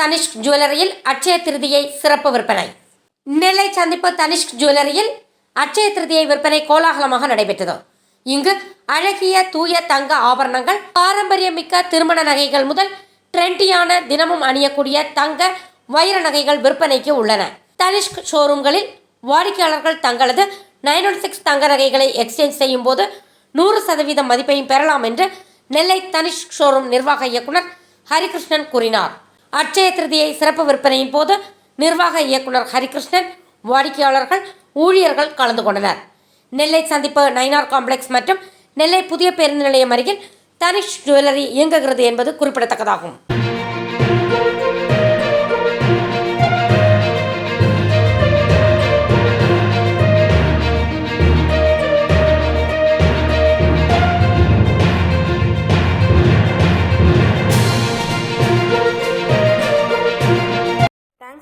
தனிஷ்க் ஜுவல்லரியில் அட்சய திருதியை சிறப்பு விற்பனை. நெல்லை சந்திப்பு தனிஷ்க் ஜுவல்லரியில் அட்சய திருதியை விற்பனை கோலாகலமாக நடைபெற்றது. இங்கு அழகிய தூய தங்க ஆபரணங்கள் பாரம்பரியமிக்க திருமண நகைகள் முதல் ட்ரெண்டியான தினமும் அணியக்கூடிய தங்க வைர நகைகள் விற்பனைக்கு உள்ளன. தனிஷ்க் ஷோரூம்களில் வாடிக்கையாளர்கள் தங்களது நைன் ஒன் சிக்ஸ் தங்க நகைகளை எக்ஸ்சேஞ்ச் செய்யும் போது நூறு சதவீதம் மதிப்பையும் பெறலாம் என்று நெல்லை தனிஷ்க் ஷோரூம் நிர்வாக இயக்குனர் ஹரிகிருஷ்ணன் கூறினார். அட்சய திருதியை சிறப்பு விற்பனையின் போது நிர்வாக இயக்குனர் ஹரிகிருஷ்ணன் வாடிக்கையாளர்கள் ஊழியர்கள் கலந்து கொண்டனர். நெல்லை சந்திப்பு நைனார் காம்ப்ளெக்ஸ் மற்றும் நெல்லை புதிய பேருந்து நிலையம் அருகில் தனிஷ் ஜுவல்லரி இயங்குகிறது என்பது குறிப்பிடத்தக்கதாகும்.